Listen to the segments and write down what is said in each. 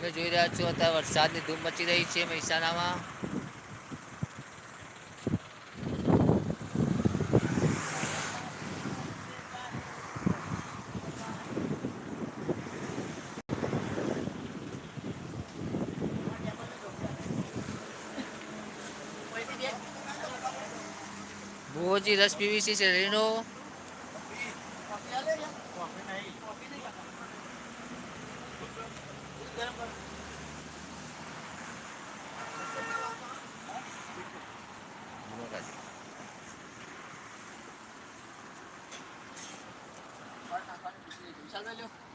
જોઈ રહ્યા છો અત્યારે વરસાદની ધૂમ મચી રહી છે મહેસાણામાં. ભુવોજી રસ પીવીસી છે રેનો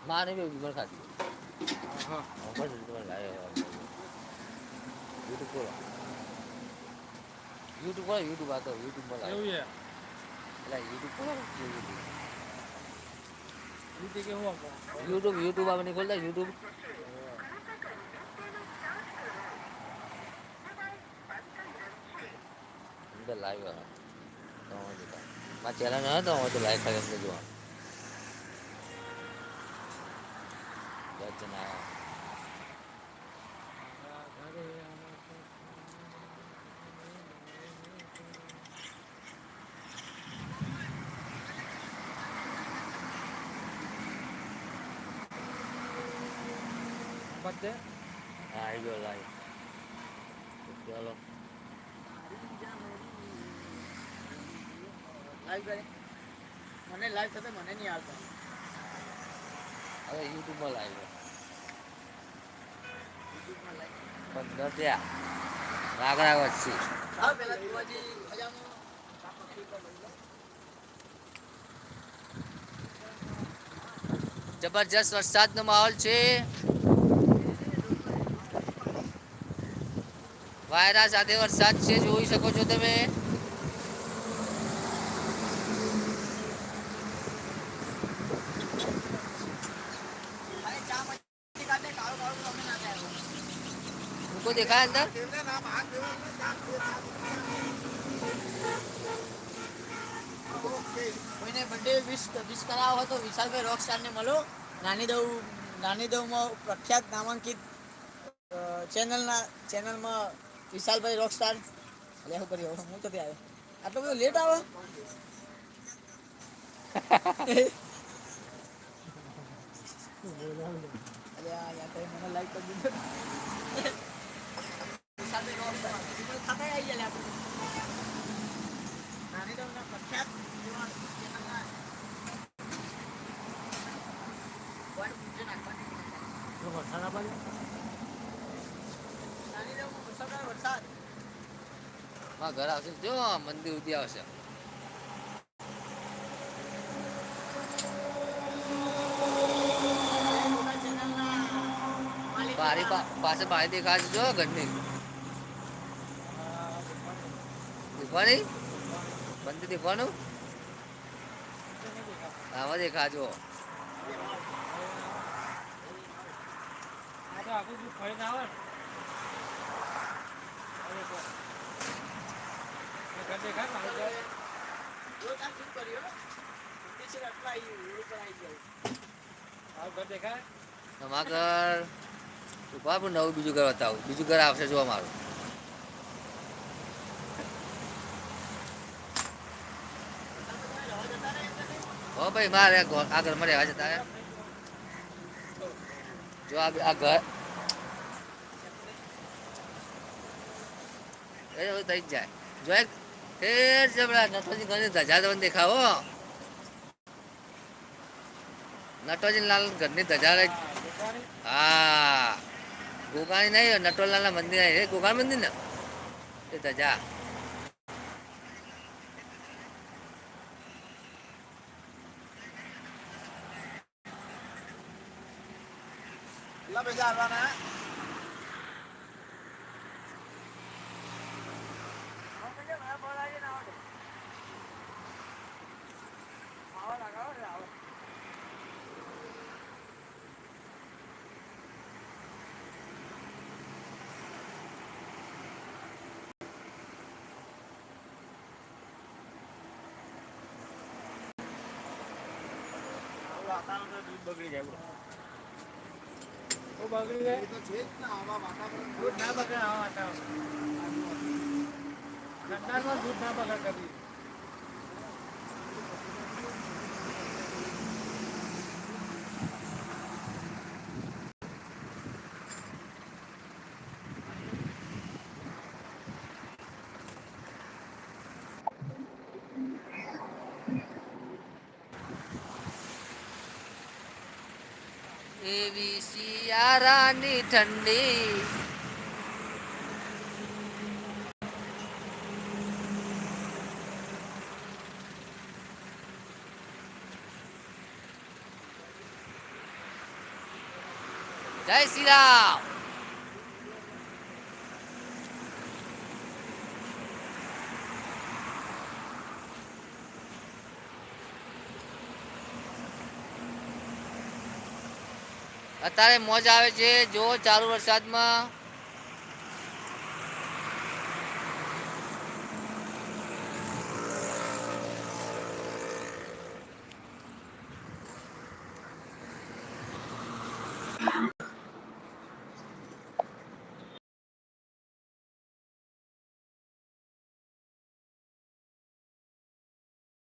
મારે બી ઉમર ખાતી. ઉપર તમારે લાવ્યો યુટ્યુબ પર યુટ્યુબ પર યુટ્યુબ આ તો યુટ્યુબ પર એવું છે? એટલે યુટ્યુબ પર યુટ્યુબ હું યુટ્યુબ યુટ્યુબ આપણે ખોલતા યુટ્યુબ લાઈવ મારા ચેનલ ન હતો હું તો લાઈવ ખાલી અંદર જોવા દસ જણા આવ્યા બધે હા આવી ગયો લાઈવ ચાલો લાઈવ કરે મને લાઈવ થતા મને નહીં આવતા હવે યુટ્યુબમાં લાઈવ યુટ્યુબમાં લાઈવ પંદર ત્યાં રાગરા વચ્ચે. હા પેલા તુવાજી મજામાં આ પક્ષી પર લઈ લો. જબરજસ્ત વરસાદનો માહોલ છે. વાયરા સાથે વરસાદ છે જોઈ શકો છો તમે અરે ચા મચી કાઢે કાળું કાળું તમે ના થાય મૂકો દેખાય અંદર? કોઈને બર્થડે વિશ વિશ કરાવો હોય તો વિશાલભાઈ રોક સ્ટારને મળો. નાની દવ નાની દવમાં પ્રખ્યાત નામાંકિત ચેનલના ચેનલમાં વિશાલભાઈ રોક સ્ટાર શું કર્યું હું તો ત્યાં આટલો બધો લેટ આવે? આ યાર મને લાઈક કરી દીધો. વરસાદ આપા વરસાદ આવે, ઘર આવશે જો મંદિર ઉધી આવશે. બારી પાસે બારી દેખાશે જો ઘરની. આખું દૂધ ફરીને આવે ને. અરે તો. આ ઘર દેખાય ને મારું ઘર? જો તાર શું કર્યું મોટી છે આટલા આવી રોડ પર આવી જાય મારું ઘર દેખાય તમારા ઘર ઊભા પણ નવું બીજું ઘર બતાવું બીજું ઘર આવશે જોવા અમારું હો ભાઈ મારે આ ઘર- આ ઘરમાં રહેવા જો આ ઘર દેખાવો. નટોજી લાલ ઘરની ધજા લઈ હા, ગોગાણી નહીં નટોલાલના મંદિર નહીં. ગોગાણ મંદિર ને? એ ધજા. કેટલા પૈસા આવવાના દૂધ બગડી જાય બહુ બગડી જાય દૂધ ના બગડે આવા વાતાવરણ. ઠંડામાં દૂધ ના બગડે કદી. એવી શિયાળાની ઠંડી. જય શ્રી રામ. અત્યારે મોજ આવે છે. જો ચાલુ વરસાદમાં